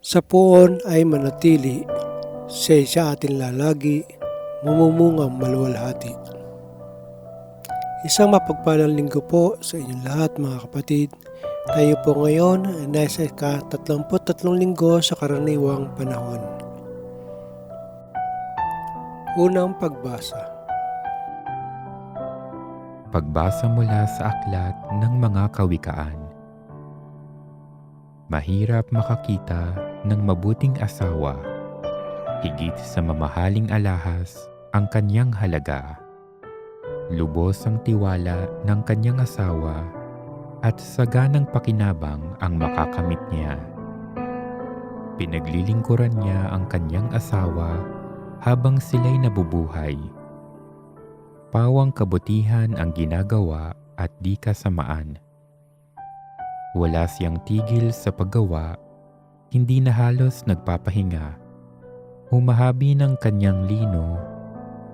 Sa poon ay manatili, sa atin lalagi, mumumungang maluwalhati. Isang mapagpalang linggo po sa inyong lahat mga kapatid. Tayo po ngayon ay nasa ka-33 linggo sa karaniwang panahon. Unang pagbasa. Pagbasa mula sa aklat ng mga kawikaan. Mahirap makakita ng mabuting asawa. Higit sa mamahaling alahas ang kanyang halaga. Lubos ang tiwala ng kanyang asawa at saganang pakinabang ang makakamit niya. Pinaglilingkuran niya ang kanyang asawa habang sila'y nabubuhay. Pawang kabutihan ang ginagawa at di kasamaan. Wala siyang tigil sa paggawa, hindi na halos nagpapahinga. Humahabi ng kanyang lino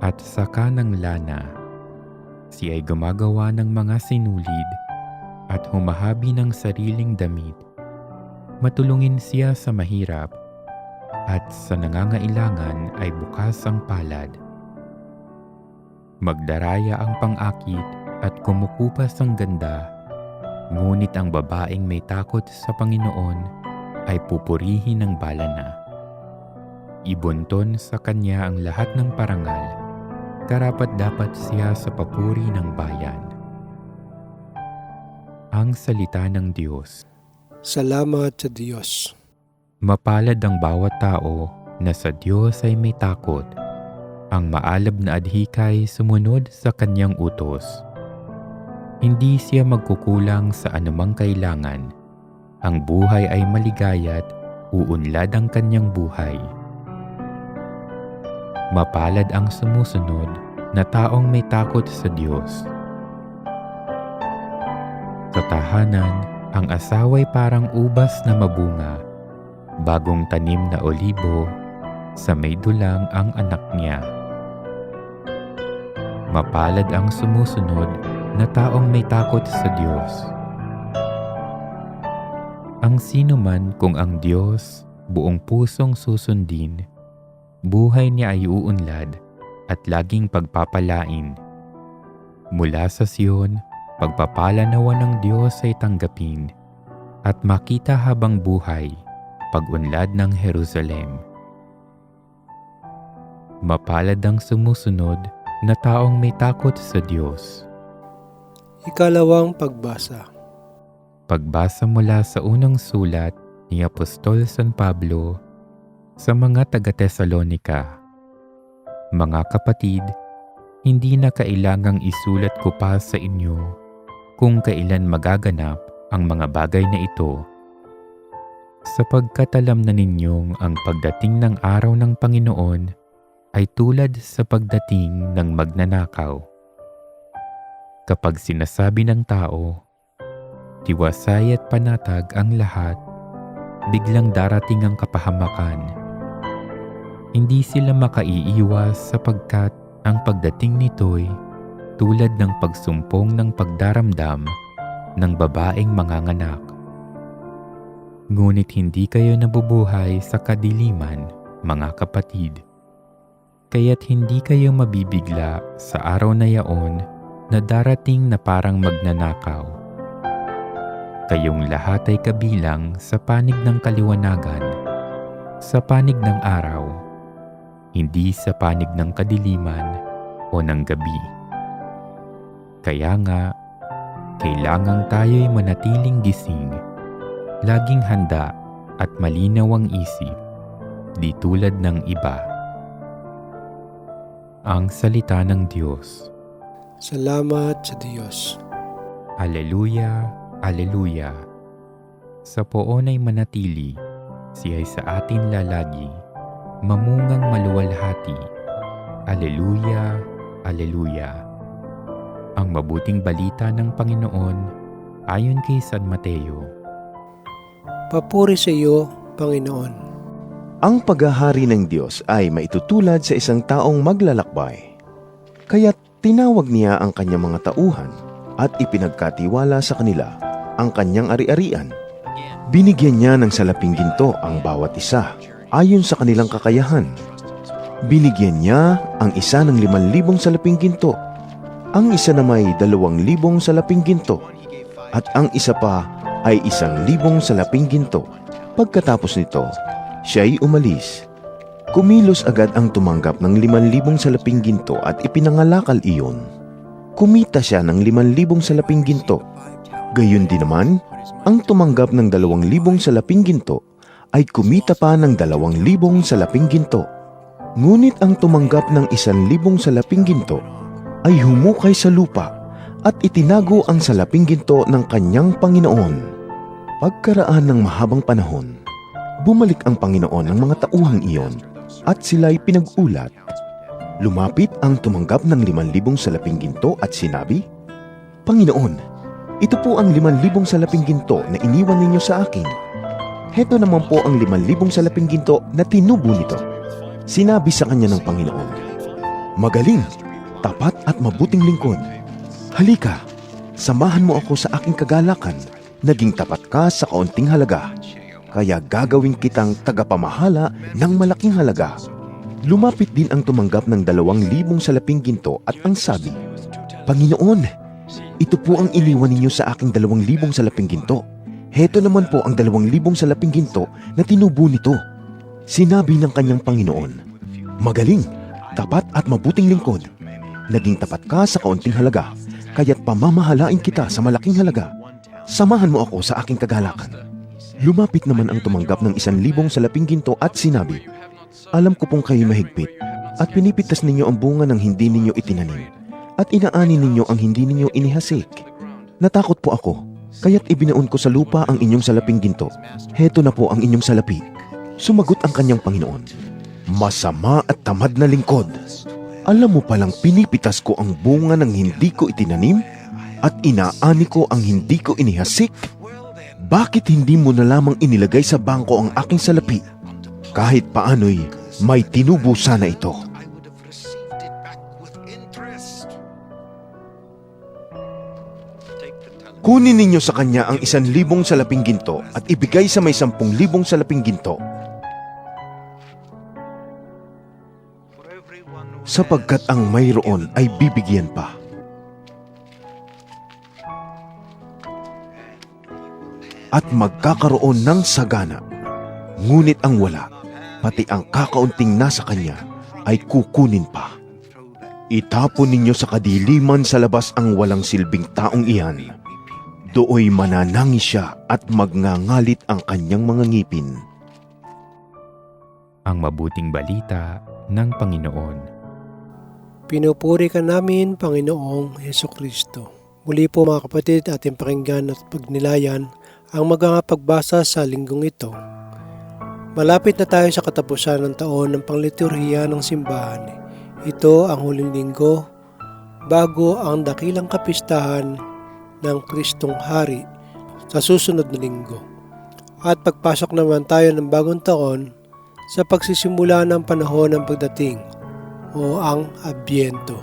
at saka ng lana. Siya ay gumagawa ng mga sinulid at humahabi ng sariling damit. Matulungin siya sa mahirap at sa nangangailangan ay bukas ang palad. Magdaraya ang pang-akit at kumukupas ang ganda, ngunit ang babaeng may takot sa Panginoon ay pupurihin ng bala na. Ibunton sa kanya ang lahat ng parangal, karapat dapat siya sa papuri ng bayan. Ang Salita ng Diyos Salamat sa Diyos. Mapalad ang bawat tao na sa Diyos ay may takot. Ang maalab na adhikay sumunod sa kanyang utos. Hindi siya magkukulang sa anumang kailangan. Ang buhay ay maligaya't uunlad ang kanyang buhay. Mapalad ang sumusunod na taong may takot sa Diyos. Sa tahanan, ang asaway parang ubas na mabunga, bagong tanim na olibo, sa may dulang ang anak niya. Mapalad ang sumusunod na taong may takot sa Diyos. Ang sino man kung ang Diyos buong pusong susundin, buhay niya ay uunlad at laging pagpapalain. Mula sa Siyon, pagpapala nawa ng Diyos ay tanggapin at makita habang buhay pag-unlad ng Jerusalem. Mapalad ang sumusunod na taong may takot sa Diyos. Ikalawang pagbasa. Pagbasa mula sa unang sulat ni Apostol San Pablo sa mga taga-Tesalonika. Mga kapatid, hindi na kailangang isulat ko pa sa inyo kung kailan magaganap ang mga bagay na ito sapagkat alam na ninyong ang pagdating ng araw ng Panginoon ay tulad sa pagdating ng magnanakaw. Kapag sinasabi ng tao, tiwasay at panatag ang lahat, biglang darating ang kapahamakan. Hindi sila makaiiwas sapagkat ang pagdating nito'y tulad ng pagsumpong ng pagdaramdam ng babaeng manganganak. Ngunit hindi kayo nabubuhay sa kadiliman, mga kapatid. Kaya't hindi kayo mabibigla sa araw na yaon na darating na parang magnanakaw. Kayong lahat ay kabilang sa panig ng kaliwanagan, sa panig ng araw, hindi sa panig ng kadiliman o ng gabi. Kaya nga, kailangang tayo'y manatiling gising, laging handa at malinaw ang isip, di tulad ng iba. Ang Salita ng Diyos. Salamat sa Diyos. Aleluya, Aleluya. Sa poon ay manatili, siya ay sa atin lalagi, mamungang maluwalhati. Aleluya, Aleluya. Ang mabuting balita ng Panginoon ayon kay San Mateo. Papuri sa iyo, Panginoon. Ang paghahari ng Diyos ay maitutulad sa isang taong maglalakbay. Kaya tinawag niya ang kanyang mga tauhan at ipinagkatiwala sa kanila ang kanyang ari-arian. Binigyan niya ng salaping ginto ang bawat isa ayon sa kanilang kakayahan. Binigyan niya ang isa ng liman libong salaping ginto, ang isa na may dalawang libong salaping ginto, at ang isa pa ay isang libong salaping ginto. Pagkatapos nito, siya'y umalis. Kumilos agad ang tumanggap ng liman libong salaping ginto at ipinangalakal iyon. Kumita siya ng liman libong salaping ginto. Gayon din naman, ang tumanggap ng dalawang libong salaping ginto ay kumita pa ng dalawang libong salaping ginto. Ngunit ang tumanggap ng isan libong salaping ginto ay humukay sa lupa at itinago ang salaping ginto ng kanyang Panginoon. Pagkaraan ng mahabang panahon, bumalik ang Panginoon ng mga tauhang iyon at sila'y pinag-ulat. Lumapit ang tumanggap ng liman libong salaping ginto at sinabi, Panginoon, ito po ang liman libong salaping ginto na iniwan ninyo sa akin. Heto naman po ang liman libong salaping ginto na tinubo nito. Sinabi sa kanya ng Panginoon, Magaling, tapat at mabuting lingkod. Halika, samahan mo ako sa aking kagalakan. Naging tapat ka sa kaunting halaga. Kaya gagawin kitang tagapamahala ng malaking halaga. Lumapit din ang tumanggap ng dalawang libong salaping ginto at ang sabi, Panginoon, ito po ang iniwan ninyo sa aking dalawang libong salaping ginto. Heto naman po ang dalawang libong salaping ginto na tinubo nito. Sinabi ng kanyang Panginoon, Magaling, tapat at mabuting lingkod. Naging tapat ka sa kaunting halaga, kaya't pamamahalain kita sa malaking halaga. Samahan mo ako sa aking kagalakan. Lumapit naman ang tumanggap ng isan libong salaping ginto at sinabi, Alam ko pong kayo mahigpit at pinipitas ninyo ang bunga ng hindi ninyo itinanim at inaani ninyo ang hindi ninyo inihasik. Natakot po ako, kaya't ibinaon ko sa lupa ang inyong salaping ginto. Heto na po ang inyong salapi. Sumagot ang kanyang Panginoon, Masama at tamad na lingkod. Alam mo palang pinipitas ko ang bunga ng hindi ko itinanim at inaani ko ang hindi ko inihasik. Bakit hindi mo na lamang inilagay sa bangko ang aking salapi? Kahit paano'y may tinubo sana ito. Kunin ninyo sa kanya ang isan libong salaping ginto at ibigay sa may sampung libong salaping ginto sapagkat ang mayroon ay bibigyan pa. At magkakaroon ng sagana. Ngunit ang wala, pati ang kakaunting nasa kanya, ay kukunin pa. Itapon ninyo sa kadiliman sa labas ang walang silbing taong iyan. Dooy mananangis siya at magngangalit ang kanyang mga ngipin. Ang mabuting balita ng Panginoon. Pinupuri ka namin, Panginoong Heso Kristo. Muli po mga kapatid, ating pakinggan at pagnilayan ang mga pagbasa sa linggong ito. Malapit na tayo sa katapusan ng taon ng pangliturhiya ng simbahan. Ito ang huling linggo bago ang dakilang kapistahan ng Kristong Hari sa susunod na linggo. At pagpasok naman tayo ng bagong taon sa pagsisimula ng panahon ng pagdating o ang Abyento.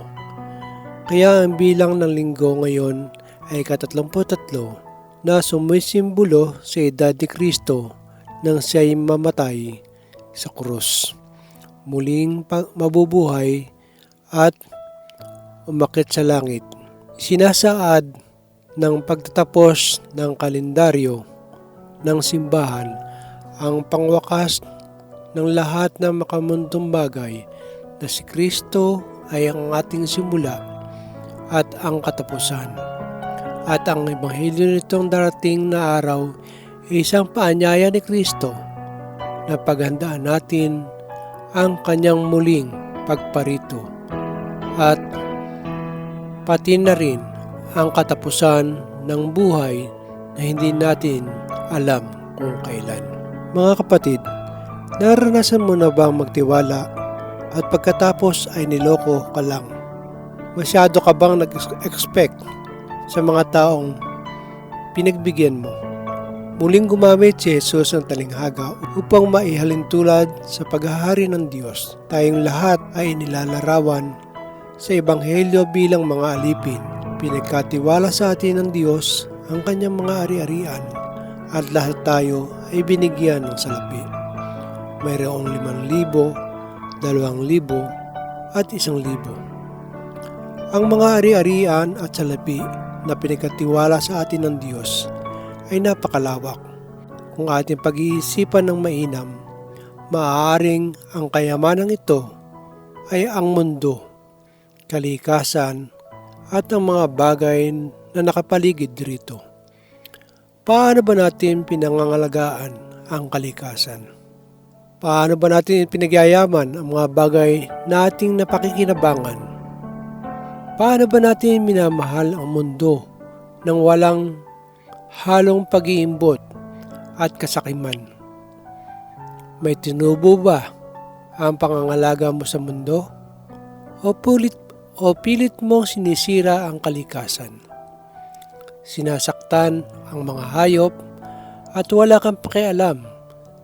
Kaya ang bilang ng linggo ngayon ay katatlamputatlo na sumisimbolo sa edad ni Kristo nang siya'y mamatay sa krus. Muling mabubuhay at umakit sa langit. Sinasaad ng pagtatapos ng kalendaryo ng simbahan ang pangwakas ng lahat ng makamundong bagay na si Kristo ay ang ating simula at ang katapusan. At ang ebanghelyo nitong darating na araw ay isang paanyaya ni Kristo na paghandaan natin ang kanyang muling pagparito at pati na rin ang katapusan ng buhay na hindi natin alam kung kailan. Mga kapatid, naranasan mo na bang magtiwala at pagkatapos ay niloko ka lang? Masyado ka bang nag-expect sa mga taong pinagbigyan mo? Muling gumamit si Jesus ng talinghaga upang maihalin tulad sa paghahari ng Diyos. Tayong lahat ay nilalarawan sa Ebanghelyo bilang mga alipin. Pinagkatiwala sa atin ng Diyos ang kanyang mga ari-arian at lahat tayo ay binigyan ng salapi. Mayroong limang libo, dalawang libo, at isang libo. Ang mga ari-arian at salapi na pinagkatiwala sa atin ng Diyos ay napakalawak. Kung ating pag-iisipan ng mainam, maaaring ang kayamanang ito ay ang mundo, kalikasan, at ang mga bagay na nakapaligid rito. Paano ba natin pinangangalagaan ang kalikasan? Paano ba natin pinagyayaman ang mga bagay na ating napakikinabangan? Paano ba natin minamahal ang mundo nang walang halong pag-iimbot at kasakiman? May tinubo ba ang pangangalaga mo sa mundo? O pulit o pilit mong sinisira ang kalikasan? Sinasaktan ang mga hayop at wala kang pakialam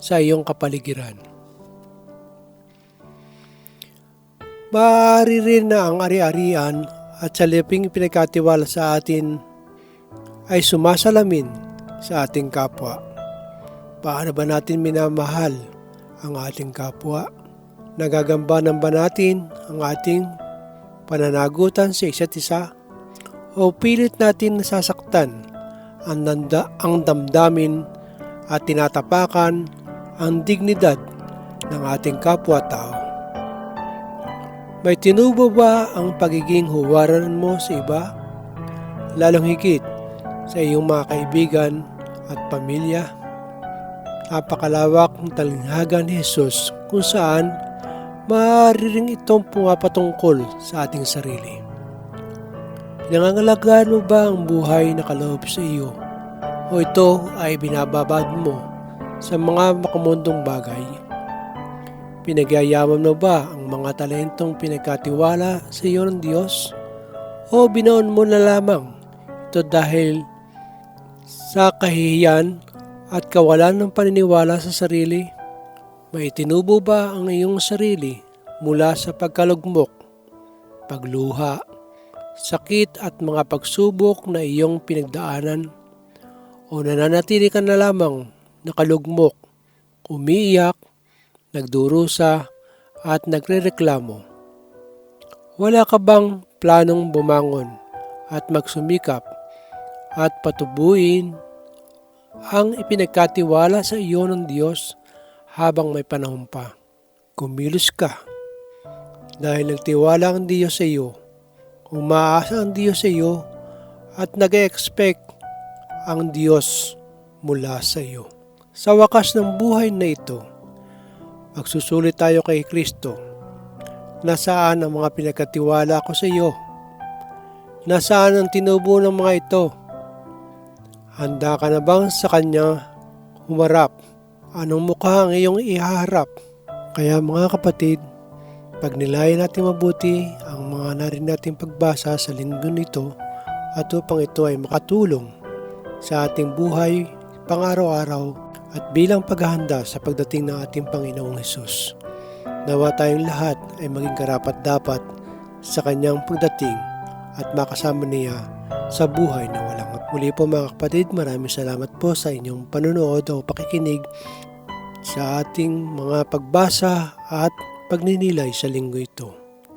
sa iyong kapaligiran. Maaari rin na ang ari-arian at saliping pinagkatiwala sa atin ay sumasalamin sa ating kapwa. Paano ba natin minamahal ang ating kapwa? Nagagambanan ba natin ang ating pananagutan sa isa't isa? O pilit natin nasasaktan ang, nanda, ang damdamin at tinatapakan ang dignidad ng ating kapwa-tao? May tinubo ba ang pagiging huwaran mo sa iba? Lalong higit sa iyong mga kaibigan at pamilya? Napakalawak ng talinghaga ni Jesus kung saan maaari itong pumapatungkol sa ating sarili. Pinangangalagaan mo ba ang buhay na kaloob sa iyo? O ito ay binababad mo sa mga makamundong bagay? Pinagyayaman mo ba ang mga talentong pinagkatiwala sa iyo ng Diyos? O binoon mo na lamang ito dahil sa kahihiyan at kawalan ng paniniwala sa sarili? May tinubo ba ang iyong sarili mula sa pagkalugmok, pagluha, sakit at mga pagsubok na iyong pinagdaanan? O nananatili ka na lamang nakalugmok, umiiyak, nagdurusa at nagrereklamo? Wala ka bang planong bumangon at magsumikap at patubuin ang ipinagkatiwala sa iyo ng Diyos habang may panahon pa. Kumilos ka dahil nagtiwala ang Diyos sa iyo, umaasa ang Diyos sa iyo at nag-expect ang Diyos mula sa iyo. Sa wakas ng buhay na ito, magsusulit tayo kay Kristo. Nasaan ang mga pinagkatiwala ko sa iyo? Nasaan ang tinubo ng mga ito? Handa ka na bang sa Kanya humarap? Anong mukha ang iyong ihaharap? Kaya mga kapatid, pag nilayan natin mabuti ang mga narin nating pagbasa sa linggo nito at upang ito ay makatulong sa ating buhay pang-araw-araw at bilang paghahanda sa pagdating ng ating Panginoong Hesus. Nawa tayong lahat ay maging karapat dapat sa kanyang pagdating at makasama niya sa buhay na walang Muli po mga kapatid, maraming salamat po sa inyong panonood o pakikinig sa ating mga pagbasa at pagninilay sa linggo ito.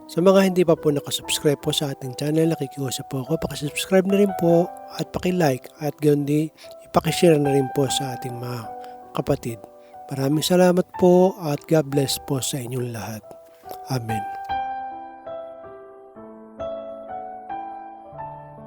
Sa mga hindi pa po nakasubscribe po sa ating channel, nakikiusap po ako, pakisubscribe na rin po at pakilike at gayon di ipakishare na rin po sa ating mga kapatid. Maraming salamat po at God bless po sa inyong lahat. Amen.